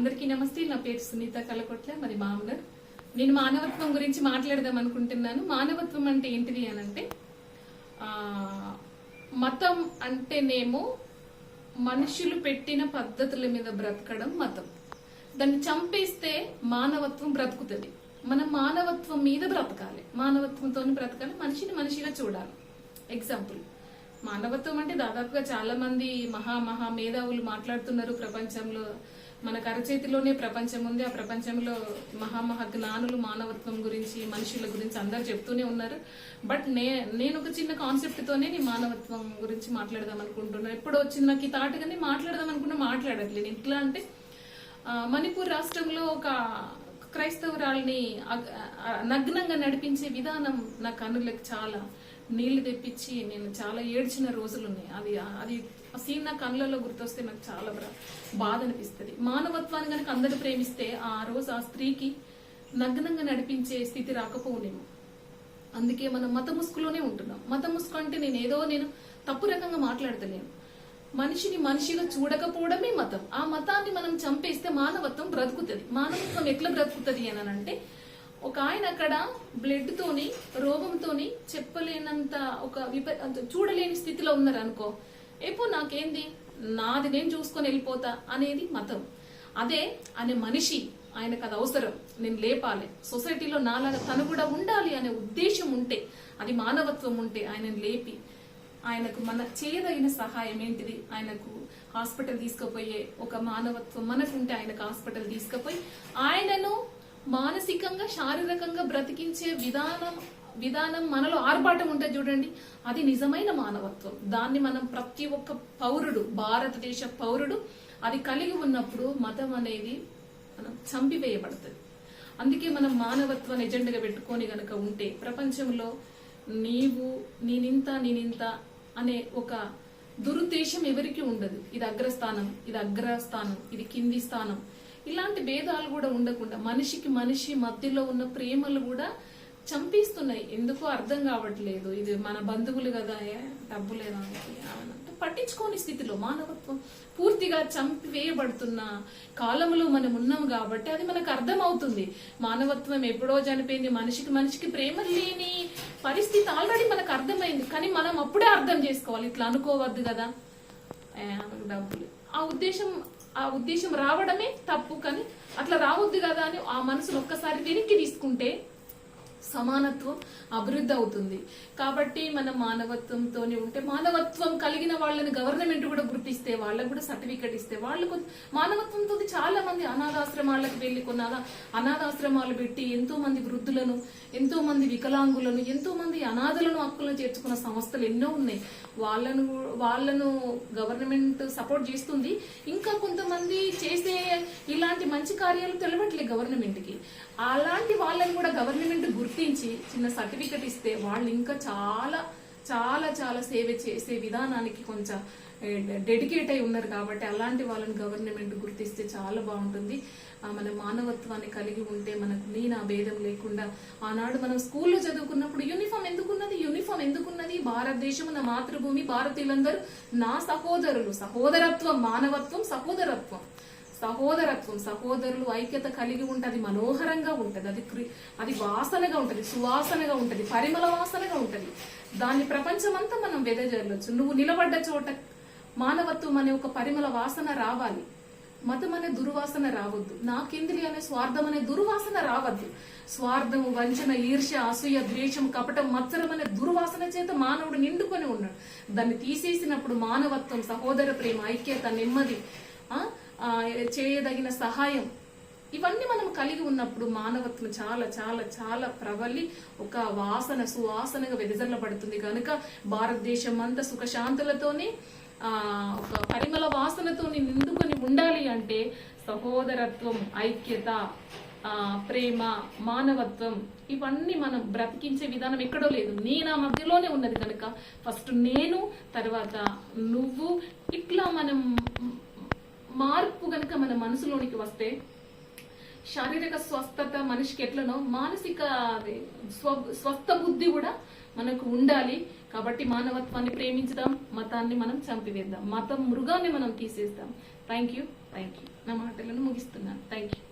అందరికీ నమస్తే. నా పేరు సునీత కలకొట్ల మరి మామూలర్ నేను మానవత్వం గురించి మాట్లాడదాం అనుకుంటున్నాను. మానవత్వం అంటే ఏంటిది అని అంటే మతం అంటేనేమో మనుషులు పెట్టిన పద్ధతుల మీద బ్రతకడం మతం. దాన్ని చంపేస్తే మానవత్వం బ్రతుకుతుంది. మనం మానవత్వం మీద బ్రతకాలి. మానవత్వంతో బ్రతకాలి. మనిషిని మనిషిగా చూడాలి. ఎగ్జాంపుల్ మానవత్వం అంటే దాదాపుగా చాలా మంది మహా మహా మేధావులు మాట్లాడుతున్నారు ప్రపంచంలో. మనకు అరచేతిలోనే ప్రపంచం ఉంది. ఆ ప్రపంచంలో మహా జ్ఞానులు మానవత్వం గురించి మనుషుల గురించి అందరు చెప్తూనే ఉన్నారు. బట్ నే నేను ఒక చిన్న కాన్సెప్ట్ తోనే నేను మానవత్వం గురించి మాట్లాడదాం అనుకుంటున్నాను ఎప్పుడు వచ్చింది నాకు ఈ తాటగానే మాట్లాడదాం అనుకున్నా మాట్లాడట్లేదు. ఎట్లా అంటే మణిపూర్ రాష్ట్రంలో ఒక క్రైస్తవురాల్ని అగ్- నగ్నంగా నడిపించే విధానం నా కన్నులకు చాలా నీళ్ళు తెప్పించి నేను చాలా ఏడ్చిన రోజులు ఉన్నాయి అది అది ఆ సీన్ నా కళ్ళలో గుర్తొస్తే నాకు చాలా బాధ అనిపిస్తుంది. మానవత్వాన్ని కనుక అందరూ ప్రేమిస్తే ఆ రోజు ఆ స్త్రీకి నగ్నంగా నడిపించే స్థితి రాకపోనేమో అందుకే మనం మత ముసుగులోనే ఉంటున్నాం. మత ముసుగు అంటే నేను ఏదో నేను తప్పు రకంగా మాట్లాడతలేను. మనిషిని మనిషిగా చూడకపోవడమే మతం. ఆ మతాన్ని మనం చంపేస్తే మానవత్వం బ్రతుకుతుంది. మానవత్వం ఎట్లా బ్రతుకుతుంది అని అంటే ఒక ఆయన అక్కడ బ్లడ్ తోని రోగంతోని చెప్పలేనంత ఒక విప చూడలేని స్థితిలో ఉన్నారు అనుకో ఎప్పుడు నాకేంది? నాది నేను చూసుకొని వెళ్ళిపోతా అనేది మతం. అదే అనే మనిషి ఆయనకు అది అవసరం. నేను లేపాలి. సొసైటీలో నాలాగా తను కూడా ఉండాలి అనే ఉద్దేశం ఉంటే అది మానవత్వం ఉంటే ఆయనను లేపి ఆయనకు మన చేయదగిన సహాయం ఏంటిది? ఆయనకు హాస్పిటల్ తీసుకుపోయే ఒక మానవత్వం మనకుంటే ఆయనకు హాస్పిటల్ తీసుకుపోయి ఆయనను మానసికంగా శారీరకంగా బ్రతికించే విధానం విధానం మనలో ఆర్భాటం ఉంటుంది చూడండి అది నిజమైన మానవత్వం. దాన్ని మనం ప్రతి ఒక్క పౌరుడు భారతదేశ పౌరుడు అది కలిగి ఉన్నప్పుడు మతం అనేది మనం చంపివేయబడుతుంది. అందుకే మనం మానవత్వాన్ని ఎజెండగా పెట్టుకొని గనక ఉంటే ప్రపంచంలో నీవు నేనింత నేనింత అనే ఒక దురుద్దేశం ఎవరికి ఉండదు. ఇది అగ్రస్థానం ఇది అగ్రస్థానం ఇది కింది స్థానం. ఇలాంటి భేదాలు కూడా ఉండకుండా మనిషికి మనిషి మధ్యలో ఉన్న ప్రేమలు కూడా చంపిస్తున్నాయి. ఎందుకు అర్థం కావట్లేదు. ఇది మన బంధువులు కదా ఏ, డబ్బు లేదా అంటే పట్టించుకోని స్థితిలో మానవత్వం పూర్తిగా చంపివేయబడుతున్న కాలంలో మనం ఉన్నాం కాబట్టి అది మనకు అర్థం అవుతుంది మానవత్వం ఎప్పుడో చనిపోయింది. మనిషికి మనిషికి ప్రేమ లేని పరిస్థితి ఆల్రెడీ మనకు అర్థమైంది. కానీ మనం అప్పుడే అర్థం చేసుకోవాలి. ఇట్లా అనుకోవద్దు కదా. డబ్బులు. ఆ ఉద్దేశం ఆ ఉద్దేశం రావడమే తప్పు. కానీ అట్లా రావద్దు కదా అని ఆ మనసును ఒక్కసారి వెనక్కి తీసుకుంటే సమానత్వం అభివృద్ధి అవుతుంది. కాబట్టి మనం మానవత్వంతోనే ఉంటే మానవత్వం కలిగిన వాళ్ళని గవర్నమెంట్ కూడా గుర్తిస్తే వాళ్ళకు కూడా సర్టిఫికెట్ ఇస్తే వాళ్ళకు మానవత్వంతో చాలా మంది అనాథాశ్రమాలకు వెళ్ళి కొన్ని అనాథాశ్రమాలు పెట్టి ఎంతో మంది వృద్ధులను ఎంతో మంది వికలాంగులను ఎంతో మంది అనాథలను హక్కులను చేర్చుకున్న సంస్థలు ఎన్నో ఉన్నాయి. వాళ్ళను వాళ్ళను గవర్నమెంట్ సపోర్ట్ చేస్తుంది. ఇంకా కొంతమంది చేసే ఇలాంటి మంచి కార్యాలు తెలవట్లేదు గవర్నమెంట్కి అలాంటి వాళ్ళని కూడా గవర్నమెంట్ గుర్తించి చిన్న సర్టిఫికెట్ ఇస్తే వాళ్ళు ఇంకా చాలా చాలా చాలా సేవ చేసే విధానానికి కొంచెం డెడికేట్ అయి ఉన్నారు కాబట్టి అలాంటి వాళ్ళని గవర్నమెంట్ గుర్తిస్తే చాలా బాగుంటుంది. మన మానవత్వాన్ని కలిగి ఉంటే మనకు నేను ఆ భేదం లేకుండా ఆనాడు మనం స్కూల్లో చదువుకున్నప్పుడు యూనిఫామ్ ఎందుకున్నది? యూనిఫామ్ ఎందుకున్నది? భారతదేశం నా మాతృభూమి భారతీయులందరూ నా సహోదరులు సహోదరత్వం మానవత్వం సహోదరత్వం. సహోదరత్వం సహోదరులు ఐక్యత కలిగి ఉంటుంది మనోహరంగా ఉంటుంది. అది క్రి- అది వాసనగా ఉంటుంది సువాసనగా ఉంటుంది పరిమళ వాసనగా ఉంటుంది. దాన్ని ప్రపంచమంతా మనం వెదజల్లొచ్చు. నువ్వు నిలబడ్డ చోట మానవత్వం అనే ఒక పరిమళ వాసన రావాలి. మతం అనే దుర్వాసన రావద్దు. నాకేంద్రియ అనే స్వార్థం అనే దుర్వాసన రావద్దు. స్వార్థము వంచన ఈర్ష్య అసూయ ద్వేషం కపటం మత్సరం అనే దుర్వాసన చేత మానవుడు నిండుకొని ఉన్నాడు. దాన్ని తీసేసినప్పుడు మానవత్వం సహోదర ప్రేమ ఐక్యత నెమ్మది ఆ, చేయదగిన సహాయం. ఇవన్నీ మనం కలిగి ఉన్నప్పుడు మానవత్వం చాలా చాలా చాలా ప్రబలి ఒక వాసన సువాసనగా వెదజల్లబడుతుంది. కనుక భారతదేశం అంతా సుఖశాంతులతోనే ఆ ఒక పరిమళ వాసనతో నిందుకొని ఉండాలి అంటే సహోదరత్వం ఐక్యత ప్రేమ మానవత్వం ఇవన్నీ మనం బ్రతికించే విధానం ఎక్కడో లేదు. నేను ఆ మధ్యలోనే ఉన్నది కనుక ఫస్ట్ నేను తర్వాత నువ్వు. ఇట్లా మనం గనుక మన మనసులోనికి వస్తే శారీరక స్వస్థత మనిషికి ఎట్లనో మానసిక స్వ- స్వస్థ బుద్ధి కూడా మనకు ఉండాలి. కాబట్టి మానవత్వాన్ని ప్రేమించుదాం మతాన్ని మనం చంపివేద్దాం మతం మృగాన్ని మనం తీసేద్దాం. థ్యాంక్ యూ థ్యాంక్ యూ నా మాటలను ముగిస్తున్నాను. Thank you